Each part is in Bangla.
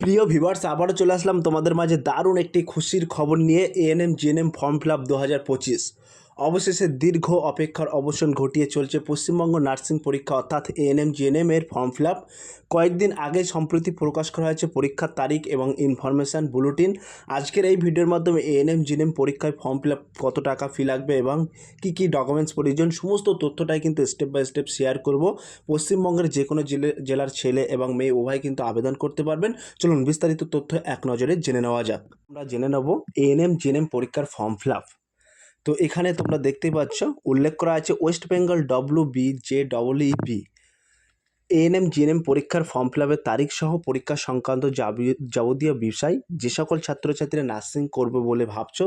প্রিয় ভিভার্স আবারও চলে আসলাম তোমাদের মাঝে দারুণ একটি খুশির খবর নিয়ে ANM GNM form fill up দু হাজার পঁচিশ। অবশেষে দীর্ঘ অপেক্ষার অবসান ঘটিয়ে চলছে পশ্চিমবঙ্গ নার্সিং পরীক্ষা, অর্থাৎ এএনএম জিএনএম এর ফর্ম ফিল আপ কয়েকদিন আগে সম্প্রতি প্রকাশ করা হয়েছে পরীক্ষার তারিখ এবং ইনফরমেশান বুলেটিন। আজকের এই ভিডিওর মাধ্যমে এএনএম জিএনএম পরীক্ষায় ফর্ম ফিল আপ কত টাকা ফি লাগবে এবং কী কী ডকুমেন্টস প্রয়োজন, সমস্ত তথ্যটাই কিন্তু স্টেপ বাই স্টেপ শেয়ার করব। পশ্চিমবঙ্গের যে কোনো জেলে, জেলার ছেলে এবং মেয়ে উভয় কিন্তু আবেদন করতে পারবেন। চলুন বিস্তারিত তথ্য এক নজরে জেনে নেওয়া যাক। আমরা জেনে নেব এএনএম জিএনএম পরীক্ষার ফর্ম ফিল আপ তো এখানে তোমরা দেখতেই পাচ্ছ, উল্লেখ করা আছে West Bengal W B J double E B ANM GNM পরীক্ষার ফর্ম ফিল আপের তারিখ সহ পরীক্ষা সংক্রান্ত যাবি- যাবতীয় বিষয় যে সকল ছাত্রছাত্রীরা নার্সিং করবে বলে ভাবছ,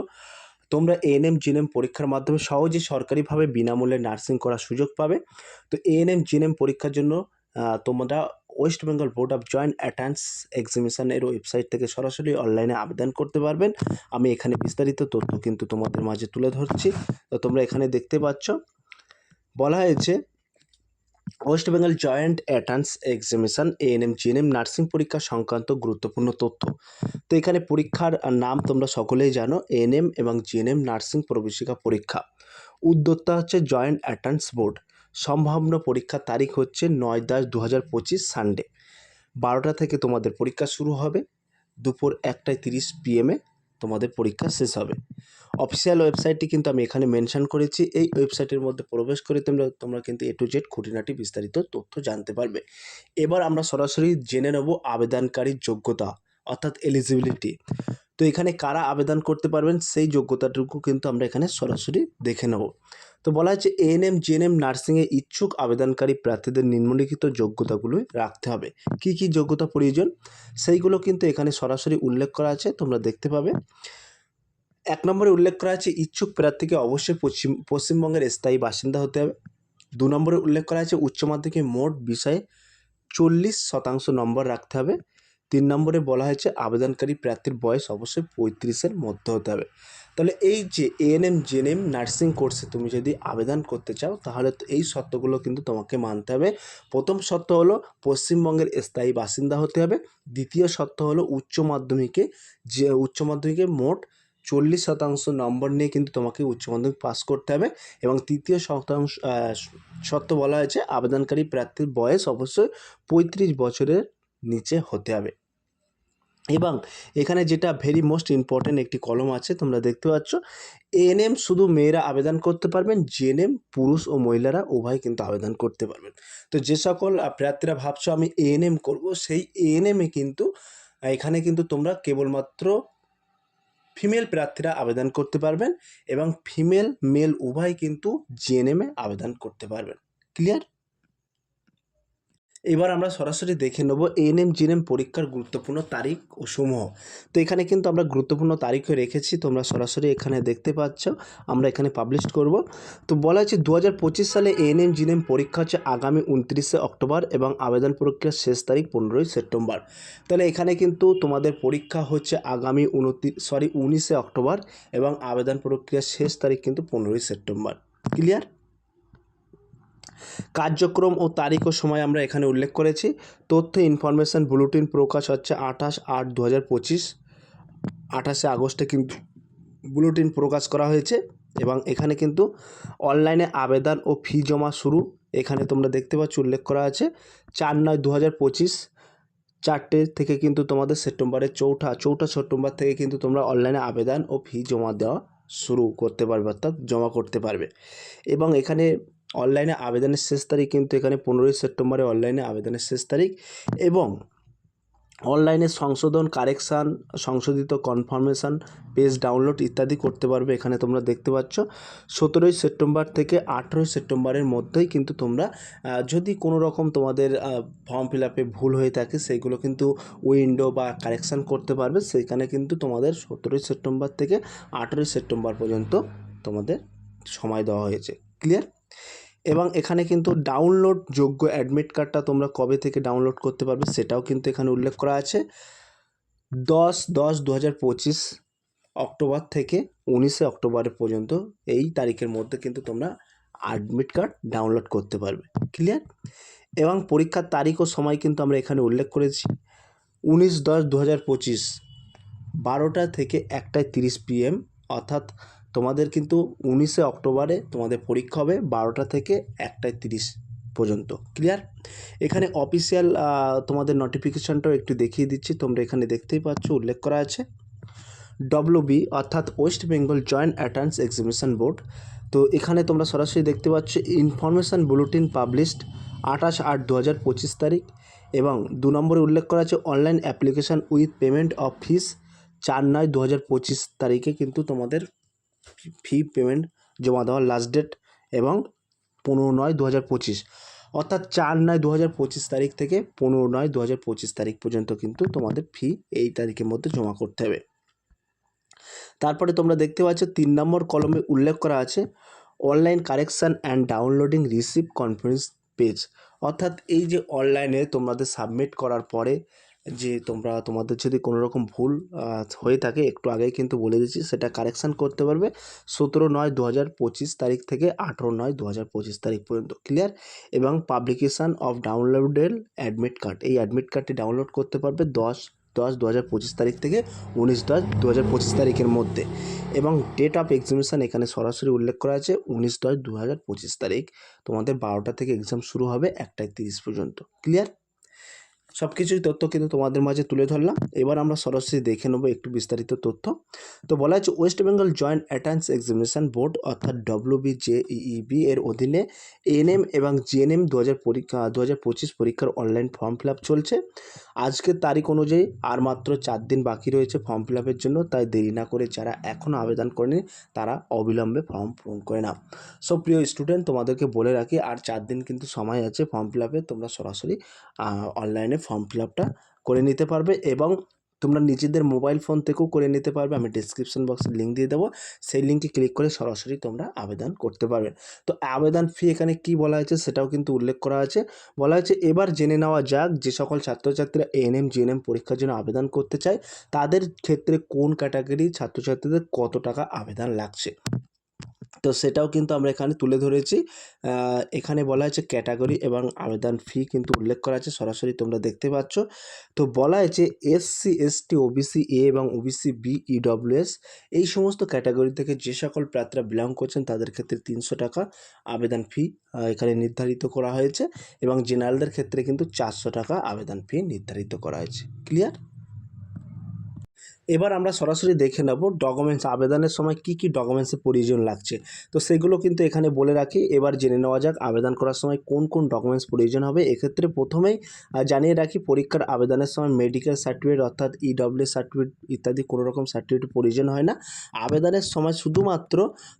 তোমরা এএনএম জিএনএম পরীক্ষার মাধ্যমে সহজে সরকারিভাবে বিনামূল্যে নার্সিং করার সুযোগ পাবে। তো এএনএম জিএনএম পরীক্ষার জন্য তোমরা West Bengal board of joint entrance এক্সিবিশনের website থেকে সরাসরি অনলাইনে আবেদন করতে পারবেন। আমি এখানে বিস্তারিত তথ্য কিন্তু তোমাদের মাঝে তুলে ধরছি। তো তোমরা এখানে দেখতে পাচ্ছ, বলা হয়েছে West Bengal joint entrance examination ANM GNM nursing পরীক্ষা সংক্রান্ত গুরুত্বপূর্ণ তথ্য। তো এখানে পরীক্ষার নাম তোমরা সকলেই জানো এএনএম এবং জিএনএম নার্সিং প্রবেশিকা পরীক্ষা। উদ্যোক্তা হচ্ছে জয়েন্ট অ্যাটান্স বোর্ড সম্ভাব্য পরীক্ষার তারিখ হচ্ছে নয় দশ দু হাজার পঁচিশ সানডে। বারোটা থেকে তোমাদের পরীক্ষা শুরু হবে। দুপুর একটায় তিরিশ পিএমে তোমাদের পরীক্ষা শেষ হবে। অফিসিয়াল ওয়েবসাইটটি কিন্তু আমি এখানে মেনশন করেছি। এই ওয়েবসাইটের মধ্যে প্রবেশ করে তোমরা তোমরা কিন্তু এ টু জেড খুঁটিনাটি বিস্তারিত তথ্য জানতে পারবে। এবার আমরা সরাসরি জেনে নেব আবেদনকারীর যোগ্যতা, অর্থাৎ এলিজিবিলিটি তো এখানে কারা আবেদন করতে পারবেন সেই যোগ্যতাটুকু কিন্তু আমরা এখানে সরাসরি দেখে নেব। তো বলা হচ্ছে এএনএম জিএনএম নার্সিংয়ে ইচ্ছুক আবেদনকারী প্রার্থীদের নিম্নলিখিত যোগ্যতাগুলোই রাখতে হবে। কি কি যোগ্যতা প্রয়োজন? সেইগুলো কিন্তু এখানে সরাসরি উল্লেখ করা আছে, তোমরা দেখতে পাবে। এক নম্বরে উল্লেখ করা আছে, ইচ্ছুক প্রার্থীকে অবশ্যই পশ্চিম, পশ্চিমবঙ্গের স্থায়ী বাসিন্দা হতে হবে। দু নম্বরে উল্লেখ করা আছে, উচ্চ মাধ্যমিকে মোট বিষয়ে চল্লিশ শতাংশ নম্বর রাখতে হবে। তিন নম্বরে বলা হয়েছে, আবেদনকারী প্রার্থীর বয়স অবশ্যই পঁয়ত্রিশের মধ্যে হতে হবে। তাহলে এই যে এএনএম জেএনএম নার্সিং কোর্সে তুমি যদি আবেদন করতে চাও, তাহলে তো এই শর্তগুলো কিন্তু তোমাকে মানতে হবে। প্রথম শর্ত হলো পশ্চিমবঙ্গের স্থায়ী বাসিন্দা হতে হবে। দ্বিতীয় শর্ত হলো উচ্চ মাধ্যমিকে, যে উচ্চ মাধ্যমিকে মোট চল্লিশ শতাংশ নম্বর নিয়ে কিন্তু তোমাকে উচ্চ মাধ্যমিক পাস করতে হবে। এবং তৃতীয় শতাংশ শর্ত বলা হয়েছে, আবেদনকারী প্রার্থীর বয়স অবশ্যই পঁয়ত্রিশ বছরের নিচে হতে হবে। এবং এখানে যেটা ভেরি মোস্ট ইম্পর্ট্যান্ট একটি কলম আছে, তোমরা দেখতে পাচ্ছ। এএনএম শুধু মেয়েরা আবেদন করতে পারবেন জেএনএম পুরুষ ও মহিলারা উভয় কিন্তু আবেদন করতে পারবেন। তো যে সকল প্রার্থীরা ভাবছ আমি এএনএম করব, সেই এএনএমে কিন্তু, এখানে কিন্তু তোমরা কেবলমাত্র ফিমেল প্রার্থীরা আবেদন করতে পারবেন এবং ফিমেল মেল উভয় কিন্তু জিএনএমে আবেদন করতে পারবেন। ক্লিয়ার এবার আমরা সরাসরি দেখে নেব এএনএম জিএনএম পরীক্ষার গুরুত্বপূর্ণ তারিখ ও সমূহ। তো এখানে কিন্তু আমরা গুরুত্বপূর্ণ তারিখও রেখেছি, তোমরা সরাসরি এখানে দেখতে পাচ্ছ, আমরা এখানে পাবলিশ করব। তো বলা হচ্ছে দু সালে এএনএম জিএনএম পরীক্ষা হচ্ছে আগামী উনত্রিশে অক্টোবর এবং আবেদন প্রক্রিয়ার শেষ তারিখ পনেরোই সেপ্টেম্বর। তাহলে এখানে কিন্তু তোমাদের পরীক্ষা হচ্ছে আগামী উনত্রিশ সরি উনিশে অক্টোবর এবং আবেদন প্রক্রিয়ার শেষ তারিখ কিন্তু পনেরোই সেপ্টেম্বর। ক্লিয়ার কার্যক্রম ও তারিখ ও সময় আমরা এখানে উল্লেখ করেছি। তথ্য ইনফরমেশান বুলেটিন প্রকাশ হচ্ছে আঠাশ আট দু হাজার পঁচিশ। আঠাশে আগস্টে কিন্তু বুলেটিন প্রকাশ করা হয়েছে এবং এখানে কিন্তু অনলাইনে আবেদন ও ফি জমা শুরু। এখানে তোমরা দেখতে পাচ্ছ উল্লেখ করা আছে, চার নয় দু হাজার পঁচিশ, চারটে থেকে কিন্তু তোমাদের সেপ্টেম্বরের চৌঠা চৌঠা সেপ্টেম্বর থেকে কিন্তু তোমরা অনলাইনে আবেদন ও ফি জমা দেওয়া শুরু করতে পারবে অর্থাৎ জমা করতে পারবে। এবং এখানে অনলাইনে আবেদনের শেষ তারিখ কিন্তু এখানে পনেরোই সেপ্টেম্বরে অনলাইনে আবেদনের শেষ তারিখ এবং অনলাইনে সংশোধন, কারেকশান, সংশোধিত কনফার্মেশন, পেজ ডাউনলোড ইত্যাদি করতে পারবে এখানে তোমরা দেখতে পাচ্ছ। সতেরোই সেপ্টেম্বর থেকে আঠেরোই সেপ্টেম্বরের মধ্যেই কিন্তু তোমরা যদি কোনো রকম তোমাদের ফর্ম ফিল আপে ভুল হয়ে থাকে সেইগুলো কিন্তু উইন্ডো বা কারেকশান করতে পারবে। সেখানে কিন্তু তোমাদের সতেরোই সেপ্টেম্বর থেকে আঠেরোই সেপ্টেম্বর পর্যন্ত তোমাদের সময় দেওয়া হয়েছে। ক্লিয়ার? এবং এখানে কিন্তু ডাউনলোড যোগ্য অ্যাডমিট কার্ডটা তোমরা কবে থেকে ডাউনলোড করতে পারবে সেটাও কিন্তু এখানে উল্লেখ করা আছে। দশ দশ দু হাজার পঁচিশ অক্টোবর থেকে উনিশে অক্টোবরের পর্যন্ত এই তারিখের মধ্যে কিন্তু তোমরা অ্যাডমিট কার্ড ডাউনলোড করতে পারবে। ক্লিয়ার এবং পরীক্ষার তারিখ ও সময় কিন্তু আমরা এখানে উল্লেখ করেছি। উনিশ দশ দু হাজার পঁচিশ বারোটা থেকে একটায় তিরিশ পিএম অর্থাৎ তোমাদের কিন্তু উনিশে অক্টোবরে তোমাদের পরীক্ষা হবে বারোটা থেকে একটায় তিরিশ পর্যন্ত ক্লিয়ার এখানে অফিসিয়াল তোমাদের নোটিফিকেশানটাও একটু দেখিয়ে দিচ্ছি, তোমরা এখানে দেখতেই পাচ্ছ, উল্লেখ করা আছে। ডব্লিউবি অর্থাৎ West Bengal joint entrance examination board তো এখানে তোমরা সরাসরি দেখতে পাচ্ছ ইনফরমেশান বুলেটিন পাবলিশড আঠাশ আট দু হাজার পঁচিশ তারিখ এবং দু নম্বরে উল্লেখ করা আছে online application with payment of fees চার নয় দু হাজার পঁচিশ তারিখে কিন্তু তোমাদের ফি পেমেন্ট জমা দেওয়ার লাস্ট ডেট এবং পনেরো নয় দু হাজার পঁচিশ। অর্থাৎ চার নয় দু হাজার পঁচিশ তারিখ থেকে পনেরো নয় দু হাজার পঁচিশ তারিখ পর্যন্ত কিন্তু তোমাদের ফি এই তারিখের মধ্যে জমা করতে হবে। তারপরে তোমরা দেখতে পাচ্ছ, তিন নম্বর কলমে উল্লেখ করা আছে online correction and downloading receive conference page অর্থাৎ এই যে অনলাইনে তোমাদের সাবমিট করার পরে যে তোমরা, তোমাদের যদি কোনো রকম ভুল হয়ে থাকে, একটু আগেই কিন্তু বলে দিচ্ছি, সেটা কারেকশান করতে পারবে। সতেরো নয় দু হাজার পঁচিশ তারিখ থেকে আঠেরো নয় দু হাজার পঁচিশ তারিখ পর্যন্ত ক্লিয়ার এবং publication of downloaded admit card এই অ্যাডমিট কার্ডটি ডাউনলোড করতে পারবে দশ দশ দু হাজার পঁচিশ তারিখ থেকে উনিশ দশ দু হাজার পঁচিশ তারিখের মধ্যে। এবং ডেট অফ এক্সামিনেশান এখানে সরাসরি উল্লেখ করা আছে, উনিশ দশ দু হাজার পঁচিশ তারিখ। তোমাদের বারোটা থেকে এক্সাম শুরু হবে একটায় তিরিশ পর্যন্ত ক্লিয়ার সব কিছুই তথ্য কিন্তু তোমাদের মাঝে তুলে ধরলাম। এবার আমরা সরাসরি দেখে নেব একটু বিস্তারিত তথ্য। তো বলা হচ্ছে West Bengal joint entrance examination board অর্থাৎ ডব্লিউবি জেইবি এর অধীনে এএনএম এবং জিএনএম দু হাজার পরীক্ষা দু হাজার পঁচিশ পরীক্ষার অনলাইন ফর্ম ফিল আপ চলছে। আজকের তারিখ অনুযায়ী আর মাত্র চার দিন বাকি রয়েছে ফর্ম ফিল আপের জন্য, তাই দেরি না করে যারা এখনও আবেদন করেনি, তারা অবিলম্বে ফর্ম পূরণ করে নাও। সো প্রিয় স্টুডেন্ট তোমাদেরকে বলে রাখি, আর চার দিন কিন্তু সময় আছে ফর্ম ফিল আপে তোমরা সরাসরি অনলাইনে ফর্ম ফিল আপটা করে নিতে পারবে এবং তোমরা নিজেদের মোবাইল ফোন থেকেও করে নিতে পারবে। আমি ডিসক্রিপশন বক্সে লিঙ্ক দিয়ে দেবো। সেই লিঙ্কে ক্লিক করে সরাসরি তোমরা আবেদন করতে পারবে। তো আবেদন ফি এখানে কি বলা হয়েছে সেটাও কিন্তু উল্লেখ করা আছে। বলা হয়েছে, এবার জেনে নেওয়া যাক যে সকল ছাত্রছাত্রীরা এএনএম জিএনএম পরীক্ষার জন্য আবেদন করতে চায়, তাদের ক্ষেত্রে কোন ক্যাটাগরি ছাত্রছাত্রীদের কত টাকা আবেদন লাগছে? তো সেটাও কিন্তু আমরা এখানে তুলে ধরেছি। এখানে বলা হয়েছে ক্যাটাগরি এবং আবেদন ফি কিন্তু উল্লেখ করা আছে, সরাসরি তোমরা দেখতে পাচ্ছ। তো বলা হয়েছে এসসি এসটি ওবিসি, এ এবং ওবিসি, বি ইডব্লিউএস এই সমস্ত ক্যাটাগরি থেকে যে সকল প্রার্থীরা বিলং করছেন তাদের ক্ষেত্রে তিনশো টাকা আবেদন ফি এখানে নির্ধারিত করা হয়েছে এবং জেনারেলদের ক্ষেত্রে কিন্তু চারশো টাকা আবেদন ফি নির্ধারিত করা হয়েছে। ক্লিয়ার? এবার আমরা সরাসরি দেখে নেব ডকুমেন্টস আবেদনের সময় কি কি ডকুমেন্টসের প্রয়োজন লাগছে। তো সেগুলো কিন্তু এখানে বলে রাখি, এবার জেনে নেওয়া যাক আবেদন করার সময় কোন কোন ডকুমেন্টস প্রয়োজন হবে। এক্ষেত্রে প্রথমেই জানিয়ে রাখি পরীক্ষার আবেদনের সময় মেডিকেল সার্টিফিকেট অর্থাৎ ইডব্লিউ সার্টিফিকেট ইত্যাদি কোনো রকম সার্টিফিকেট প্রয়োজন হয় না। আবেদনের সময় শুধুমাত্র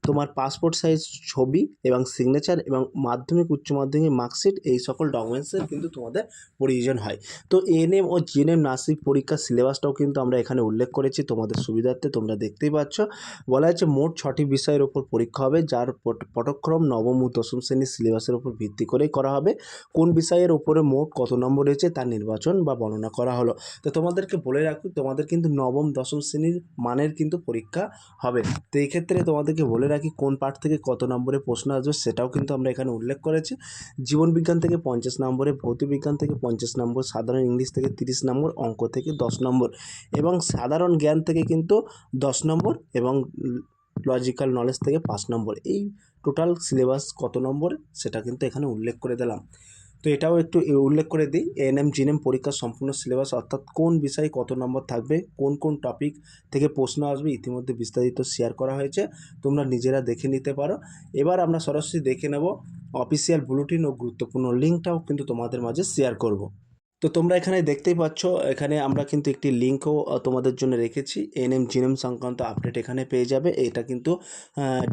তোমার পাসপোর্ট সাইজ ছবি এবং সিগনেচার এবং মাধ্যমিক, উচ্চ মাধ্যমিক মার্কশিট এই সকল ডকুমেন্টসের কিন্তু তোমাদের প্রয়োজন হয়। তো এএনএম ও জিএনএম নার্সিং পরীক্ষার সিলেবাসটাও কিন্তু আমরা এখানে উল্লেখ করেছি, তোমাদের সুবিধার্থে তোমরা দেখতেই পাচ্ছ। বলা হয়েছে মোট ছটি বিষয়ের ওপর পরীক্ষা হবে, যার পট- পটক্রম নবম ও দশম শ্রেণির সিলেবাসের উপর ভিত্তি করেই করা হবে। কোন বিষয়ের ওপরে মোট কত নম্বর রয়েছে তার নির্বাচন বা বর্ণনা করা হলো। তো তোমাদেরকে বলে রাখি, তোমাদের কিন্তু নবম, দশম শ্রেণির মানের কিন্তু পরীক্ষা হবে। তো এই ক্ষেত্রে তোমাদেরকে বলে রাখি, কোন পার্ট থেকে কত নম্বরে প্রশ্ন আসবে সেটাও কিন্তু আমরা এখানে উল্লেখ করেছি। জীবন বিজ্ঞান থেকে পঞ্চাশ নম্বরে ভৌত বিজ্ঞান থেকে পঞ্চাশ নম্বর, সাধারণ ইংলিশ থেকে তিরিশ নম্বর, অঙ্ক থেকে দশ নম্বর। এবং সাধারণ জ্ঞান থেকে কিন্তু দশ নম্বর এবং লজিক্যাল নলেজ থেকে পাঁচ নম্বর। এই টোটাল সিলেবাস কত নম্বর? সেটা কিন্তু এখানে উল্লেখ করে দিলাম। তো এটাও একটু উল্লেখ করে দিই। এএনএম জিএনএম পরীক্ষার সম্পূর্ণ সিলেবাস অর্থাৎ কোন বিষয়ে কত নম্বর থাকবে, কোন কোন টপিক থেকে প্রশ্ন আসবে, ইতিমধ্যে বিস্তারিত শেয়ার করা হয়েছে। তোমরা নিজেরা দেখে নিতে পারো। এবার আমরা সরাসরি দেখে নেব। অফিসিয়াল বুলেটিন ও গুরুত্বপূর্ণ লিঙ্কটাও কিন্তু তোমাদের মাঝে শেয়ার করব। তো তোমরা এখানে দেখতেই পাচ্ছ, এখানে আমরা কিন্তু একটি লিঙ্কও তোমাদের জন্য রেখেছি। এনএম জিএনএম সংক্রান্ত আপডেট এখানে পেয়ে যাবে। এটা কিন্তু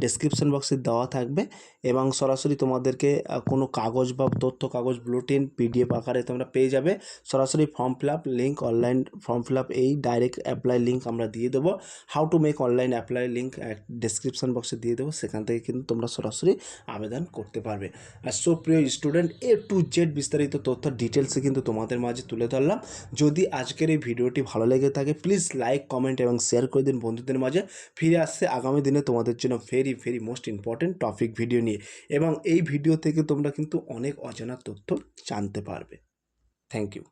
ডেসক্রিপশন বক্সে দেওয়া থাকবে এবং সরাসরি তোমাদেরকে কোনো কাগজ বা তথ্য, কাগজ বুলেটিন পিডিএফ আকারে তোমরা পেয়ে যাবে। সরাসরি form fill up link online form fill up এই ডাইরেক্ট অ্যাপ্লাই লিঙ্ক আমরা দিয়ে দেবো। How to make online apply link description বক্সে দিয়ে দেবো। সেখান থেকে কিন্তু তোমরা সরাসরি আবেদন করতে পারবে। আর সো প্রিয় স্টুডেন্ট এ টু জেড বিস্তারিত তথ্য ডিটেলসে কিন্তু তোমাদের মাঝে তুলে ধরলাম। যদি আজকের এই ভিডিওটি ভালো লেগে থাকে প্লিজ লাইক কমেন্ট এবং শেয়ার করে দিন বন্ধুদের মাঝে। ফিরে আসছে আগামী দিনে তোমাদের জন্য very very most important topic video নিয়ে। এবং এই ভিডিও থেকে তোমরা কিন্তু অনেক অজানা তথ্য জানতে পারবে। Thank you